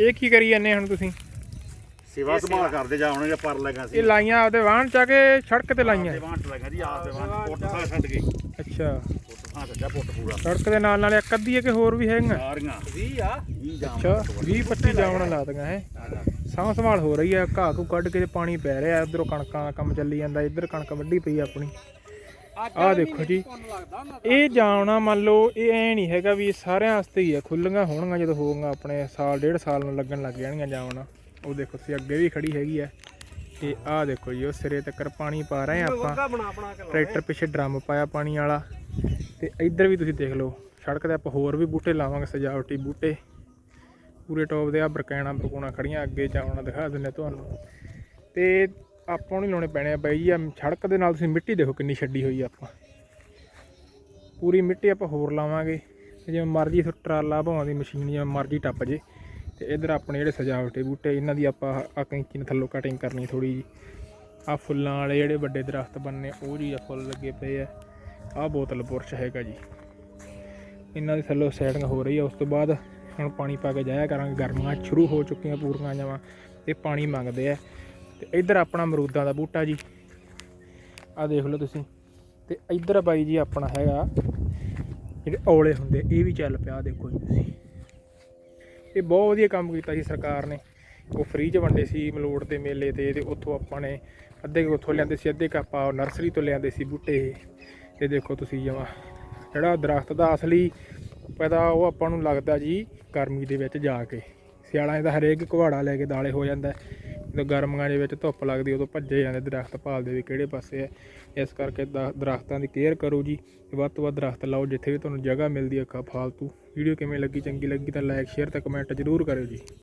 ਇਹ ਕੀ ਕਰੀ ਜਾਂਦੇ ਹੁਣ ਤੁਸੀਂ? ਸੇਵਾ ਸੰਭਾਲ ਕਰਦੇ ਜਾ ਹੁਣ ਇਹ ਪਰ ਲਗਾ ਸੀ। ਇਹ ਲਾਈਆਂ ਆਪਦੇ ਵਾਹਣ ਚ ਆ ਕੇ ਸੜਕ ਤੇ ਲਾਈਆਂ? ਦੇਵਾਂ ਲਗਾ ਜੀ ਆਪ ਦੇਵਾਂ ਪੁੱਟ ਥਾਂ ਛੱਡ ਗਈ ਅੱਛਾ। ਪੁੱਟ ਥਾਂ ਛੱਡਿਆ ਪੁੱਟ ਪੂਰਾ। ਸੜਕ ਦੇ ਨਾਲ ਨਾਲ ਇੱਕ ਅੱਧੀ ਹੈ ਕਿ ਹੋਰ ਵੀ ਹੈਗੀਆਂ? ਸਾਰੀਆਂ। 20 ਆ। 20 ਜਾਮ ਅੱਛਾ 20 25 ਜਾਵਣ ਲਾ ਦਗਾ ਹੈ? ਸਾਂਭ ਸੰਭਾਲ ਹੋ ਰਹੀ ਹੈ ਘਾਹ ਘੂ ਕੱਢ ਕੇ ਪਾਣੀ ਪੈ ਰਿਹਾ ਇਧਰੋਂ ਕਣਕਾਂ ਦਾ ਕੰਮ ਚੱਲੀ ਜਾਂਦਾ ਇੱਧਰ ਕਣਕ ਵੱਢੀ ਪਈ ਆਪਣੀ। ਆਹ ਦੇਖੋ ਜੀ। ਇਹ ਜਾਵਣਾ ਮੰਨ ਲਓ ਇਹ ਐ ਨਹੀਂ ਹੈਗਾ ਵੀ ਸਾਰਿਆਂ ਵਾਸਤੇ ਹੀ ਆ ਖੁੱਲੀਆਂ ਹੋਣਗੀਆਂ ਜਦੋਂ ਹੋਊਗਾ ਆਪਣੇ ਸਾਲ ਡੇਢ ਸਾਲ ਨੂੰ ਲੱਗਣ ਲੱਗ ਜਾਣਗੀਆਂ ਜਾਵਣਾ ਉਹ ਦੇਖੋ ਤੁਸੀਂ ਅੱਗੇ ਵੀ ਖੜੀ ਹੈਗੀ ਆ। ਤੇ ਆਹ ਦੇਖੋ ਜੀ ਉਹ ਸਿਰੇ ਤੱਕ ਪਾਣੀ ਪਾ ਰਹੇ ਆ ਆਪਾਂ। ਟਰੈਕਟਰ ਪਿੱਛੇ ਡਰਮ ਪਾਇਆ ਪਾਣੀ ਵਾਲਾ। ਤੇ ਇੱਧਰ ਵੀ ਤੁਸੀਂ ਦੇਖ ਲਓ ਸੜਕ ਤੇ ਆਪਾਂ ਹੋਰ ਵੀ ਬੂਟੇ ਲਾਵਾਂਗੇ ਸਜਾਵਟੀ ਬੂਟੇ। ਪੂਰੇ ਟੌਪ ਦੇ ਆ ਬਰਕੈਣਾ ਬਰਕੂਣਾ ਖੜੀਆਂ ਅੱਗੇ ਜਾਉਣਾ ਦਿਖਾ ਦਿੰਨੇ ਤੁਹਾਨੂੰ। ਤੇ ਆਪਾਂ ਨੂੰ ਲਾਉਣੇ ਪੈਣੇ ਆ ਬਾਈ ਜੀ ਆ ਸੜਕ ਦੇ ਨਾਲ ਤੁਸੀਂ ਮਿੱਟੀ ਦੇਖੋ ਕਿੰਨੀ ਛੱਡੀ ਹੋਈ ਆ ਆਪਾਂ। ਪੂਰੀ ਮਿੱਟੀ ਆਪਾਂ ਹੋਰ ਲਾਵਾਂਗੇ ਜਿਵੇਂ ਮਰਜ਼ੀ ਇੱਥੋਂ ਟਰਾਲਾ ਭਾਵਾਂ ਦੀ ਮਸ਼ੀਨ, ਜਿਵੇਂ ਮਰਜ਼ੀ ਟੱਪ ਜੇ, ਤੇ ਇਧਰ ਆਪਣੇ ਜਿਹੜੇ ਸਜਾਵਟੀ ਬੂਟੇ, ਇਹਨਾਂ ਦੀ ਆਪਾਂ ਆ ਕੈਂਚੀ ਨਾਲ ਥੱਲੋਂ ਕਟਿੰਗ ਕਰਨੀ ਥੋੜੀ ਜੀ। ਆ ਫੁੱਲਾਂ ਵਾਲੇ ਜਿਹੜੇ ਵੱਡੇ ਦਰਖਤ ਬੰਨੇ ਉਹ ਜੀ ਆ ਫੁੱਲ ਲੱਗੇ ਪਏ ਆ। ਆ ਬੋਤਲ ਬੁਰਸ਼ ਹੈਗਾ ਜੀ। ਇਹਨਾਂ ਦੇ ਥੱਲੋਂ ਸੈਟਿੰਗ ਹੋ ਰਹੀ ਆ, ਉਸ ਤੋਂ ਬਾਅਦ ਹੁਣ ਪਾਣੀ ਪਾ ਕੇ ਜਾਇਆ ਕਰਾਂਗੇ। ਗਰਮੀਆਂ ਸ਼ੁਰੂ ਹੋ ਚੁੱਕੀਆਂ ਪੂਰੀਆਂ ਜਾਵਾਂ ਤੇ ਪਾਣੀ ਮੰਗਦੇ ਆ। ਤੇ ਇੱਧਰ ਆਪਣਾ ਅਮਰੂਦਾਂ ਦਾ ਬੂਟਾ ਜੀ। ਆ ਦੇਖ ਲਓ ਤੁਸੀਂ। ਤੇ ਇੱਧਰ ਬਾਈ ਜੀ ਆਪਣਾ ਹੈਗਾ, ਜਿਹੜੇ ਔਲੇ ਹੁੰਦੇ, ਇਹ ਵੀ ਚੱਲ ਪਿਆ, ਦੇਖੋ ਜੀ ਤੁਸੀਂ। ਇਹ ਬਹੁਤ ਵਧੀਆ ਕੰਮ ਕੀਤਾ ਜੀ ਸਰਕਾਰ ਨੇ। ਉਹ ਫ੍ਰੀ ਚ ਵੰਡੇ ਸੀ ਮਲੋੜ ਦੇ ਮੇਲੇ ਤੇ ਤੇ ਉੱਥੋਂ ਆਪਾਂ ਨੇ ਅੱਧੇ ਕੁ ਉੱਥੋਂ ਲਿਆਂਦੇ ਸੀ, ਅੱਧੇ ਕੁ ਆਪਾਂ ਨਰਸਰੀ ਤੋਂ ਲਿਆਂਦੇ ਸੀ ਬੂਟੇ। ਇਹ। ਦੇਖੋ ਤੁਸੀਂ ਜਮਾ, ਜਿਹੜਾ ਦਰਖਤ ਦਾ ਅਸਲੀ ਪਤਾ ਉਹ ਆਪਾਂ ਨੂੰ ਲੱਗਦਾ ਜੀ ਗਰਮੀ ਦੇ ਵਿੱਚ ਜਾ ਕੇ। ਸਿਆਲਾਂ ਦਾ ਹਰੇਕ ਕੁਹਾੜਾ ਲੈ ਕੇ ਦਾਲੇ ਹੋ ਜਾਂਦਾ। ਹੈ। ਗਰਮੀਆਂ ਦੇ ਵਿੱਚ ਧੁੱਪ ਲੱਗਦੀ, ਉਦੋਂ ਭੱਜੇ ਜਾਂਦੇ ਦਰਖਤ ਭਾਲਦੇ ਵੀ ਕਿਹੜੇ ਪਾਸੇ ਹੈ। ਇਸ ਕਰਕੇ ਦ- ਦਰਖਤਾਂ ਦੀ ਕੇਅਰ ਕਰੋ ਜੀ। ਵੱਧ ਤੋਂ ਵੱਧ ਦਰਖਤ ਲਾਓ, ਜਿੱਥੇ ਵੀ ਤੁਹਾਨੂੰ ਜਗ੍ਹਾ ਮਿਲਦੀ ਹੈ ਕ- ਫਾਲਤੂ। ਵੀਡੀਓ ਕਿਵੇਂ ਲੱਗੀ, ਚੰਗੀ ਲੱਗੀ ਤਾਂ ਲਾਈਕ ਸ਼ੇਅਰ ਤੇ ਕਮੈਂਟ ਜ਼ਰੂਰ ਕਰਿਓ ਜੀ।